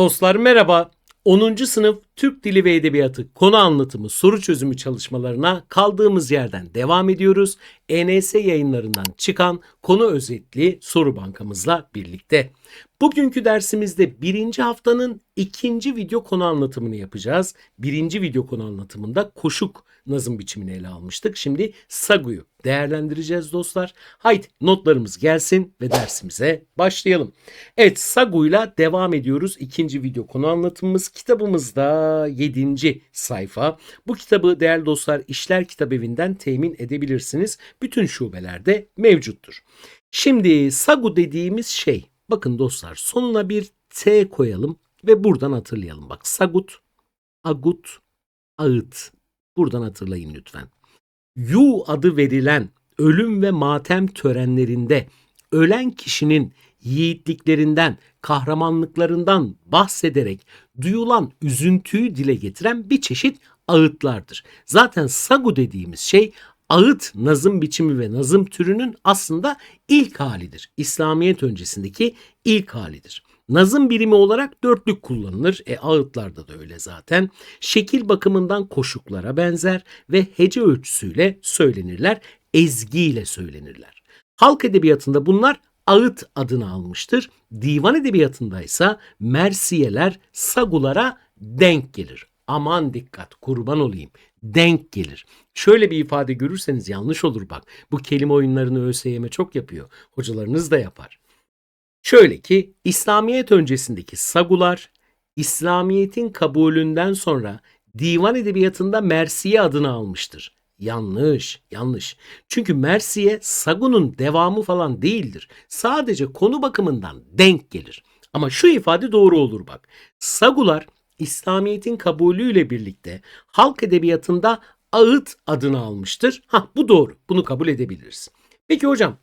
Dostlar merhaba. 10. sınıf Türk Dili ve Edebiyatı konu anlatımı soru çözümü çalışmalarına kaldığımız yerden devam ediyoruz. ENS yayınlarından çıkan konu özetli soru bankamızla birlikte. Bugünkü dersimizde birinci haftanın ikinci video konu anlatımını yapacağız. Birinci video konu anlatımında koşuk nazım biçimini ele almıştık. Şimdi Sagu'yu değerlendireceğiz dostlar. Haydi notlarımız gelsin ve dersimize başlayalım. Evet Sagu'yla devam ediyoruz. İkinci video konu anlatımımız kitabımızda 7. sayfa. Bu kitabı değerli dostlar İşler Kitap Evi'nden temin edebilirsiniz. Bütün şubelerde mevcuttur. Şimdi Sagu dediğimiz şey bakın dostlar sonuna bir T koyalım ve buradan hatırlayalım. Bak Sagut, Agut, Ağıt. Buradan hatırlayın lütfen. Yu adı verilen ölüm ve matem törenlerinde ölen kişinin yiğitliklerinden, kahramanlıklarından bahsederek duyulan üzüntüyü dile getiren bir çeşit ağıtlardır. Zaten sagu dediğimiz şey ağıt nazım biçimi ve nazım türünün aslında ilk halidir. İslamiyet öncesindeki ilk halidir. Nazım birimi olarak dörtlük kullanılır. E ağıtlarda da öyle zaten. Şekil bakımından koşuklara benzer ve hece ölçüsüyle söylenirler. Ezgiyle söylenirler. Halk edebiyatında bunlar ağıt adını almıştır. Divan edebiyatında ise mersiyeler sagulara denk gelir. Aman dikkat kurban olayım. Denk gelir. Şöyle bir ifade görürseniz yanlış olur bak. Bu kelime oyunlarını ÖSYM çok yapıyor. Hocalarınız da yapar. Şöyle ki İslamiyet öncesindeki sagular İslamiyet'in kabulünden sonra divan edebiyatında Mersiye adını almıştır. Yanlış, yanlış. Çünkü Mersiye Sagu'nun devamı falan değildir. Sadece konu bakımından denk gelir. Ama şu ifade doğru olur bak. Sagular İslamiyet'in kabulüyle birlikte halk edebiyatında ağıt adını almıştır. Ha bu doğru. Bunu kabul edebiliriz. Peki hocam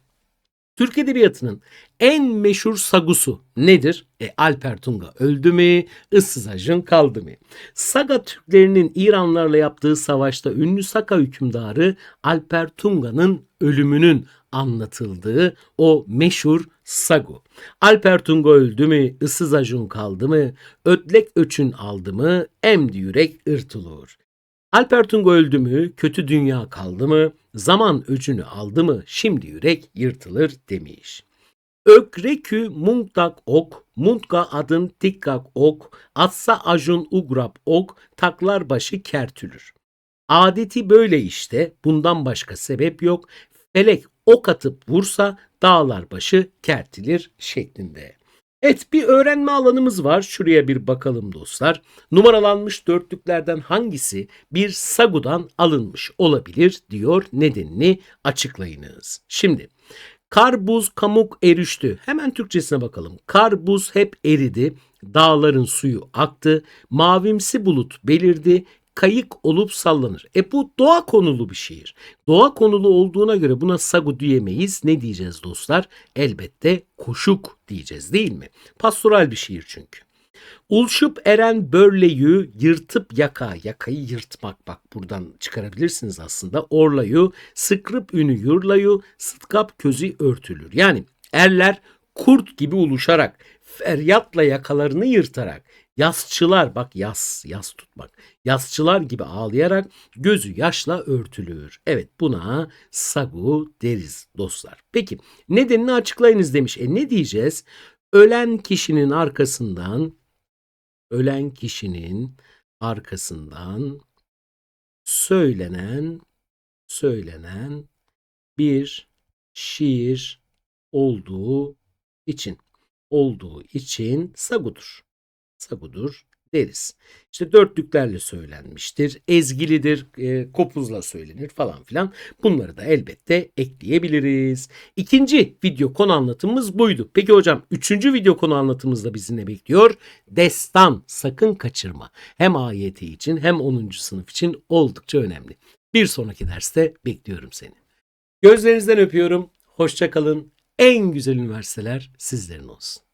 Türk Edebiyatı'nın en meşhur sagusu nedir? E, Alper Tunga öldü mü? Issız Ajın kaldı mı? Saga Türklerinin İranlarla yaptığı savaşta ünlü Saka hükümdarı Alper Tunga'nın ölümünün anlatıldığı o meşhur sagu. Alper Tunga öldü mü? Issız Ajun kaldı mı? Ötlek öçün aldı mı? Emdi yürek ırtılır. Alper Tunga öldü mü, kötü dünya kaldı mı, zaman öcünü aldı mı, şimdi yürek yırtılır demiş. Ökrekü mungdak ok, mundga adın tikkak ok, atsa ajun ugrap ok, taklar başı kertülür. Adeti böyle işte, bundan başka sebep yok. Felek ok atıp vursa dağlar başı kertilir şeklinde. Evet bir öğrenme alanımız var. Şuraya bir bakalım dostlar. Numaralanmış dörtlüklerden hangisi bir sagudan alınmış olabilir diyor nedenini açıklayınız. Şimdi kar buz kamuk erişti. Hemen Türkçesine bakalım. Kar buz hep eridi. Dağların suyu aktı. Mavimsi bulut belirdi kayık olup sallanır. E bu doğa konulu bir şiir. Doğa konulu olduğuna göre buna sagu diyemeyiz. Ne diyeceğiz dostlar? Elbette koşuk diyeceğiz değil mi? Pastoral bir şiir çünkü. Ulşup eren börleyu yırtıp yaka, yakayı yırtmak bak buradan çıkarabilirsiniz aslında. Orlayu, sıkrıp ünü yurlayu, sıtkap közü örtülür. Yani erler kurt gibi uluşarak, feryatla yakalarını yırtarak, Yasçılar bak yas, yas tutmak. Yasçılar gibi ağlayarak gözü yaşla örtülür. Evet buna sagu deriz dostlar. Peki nedenini açıklayınız demiş. E ne diyeceğiz? Ölen kişinin arkasından ölen kişinin arkasından söylenen söylenen bir şiir olduğu için olduğu için sagudur sagudur deriz. İşte dörtlüklerle söylenmiştir, ezgilidir, e, kopuzla söylenir falan filan. Bunları da elbette ekleyebiliriz. İkinci video konu anlatımımız buydu. Peki hocam üçüncü video konu anlatımımızda bizi ne bekliyor? Destan sakın kaçırma. Hem AYT için hem 10. sınıf için oldukça önemli. Bir sonraki derste bekliyorum seni. Gözlerinizden öpüyorum. Hoşça kalın. En güzel üniversiteler sizlerin olsun.